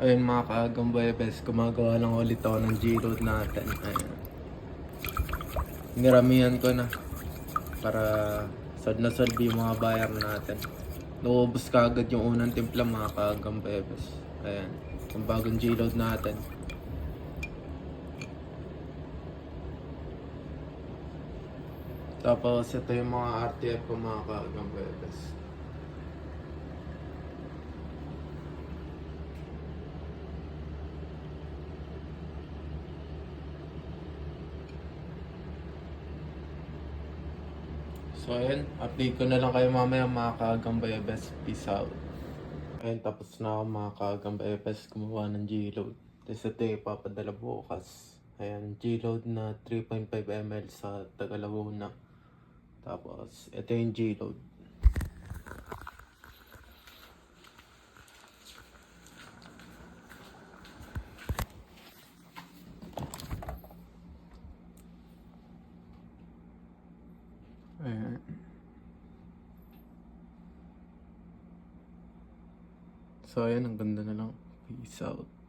Ayun mga kaagang Buwebes, gumagawa lang ulit ako ng G-Load natin. Ayun. Niramihan ko na para sad na sad yung mga bayar natin. Naubos ka agad yung unang timpla mga kaagang Buwebes. Ayan, yung bagong G-Load natin. Tapos ito yung mga RTF ko mga kaagang Buwebes. So ayun, update ko na lang kayo mamaya mga kagambay best. Peace out. Ayun, tapos na ako mga kagambay best gumawa ng G-Load. Tapos ito ipapadala bukas. Ayan, G-Load na 3.5 ml sa Tagalawuna. Tapos, ito yung G-Load. Ayan. So, ayan, ang ganda na lang. Peace out.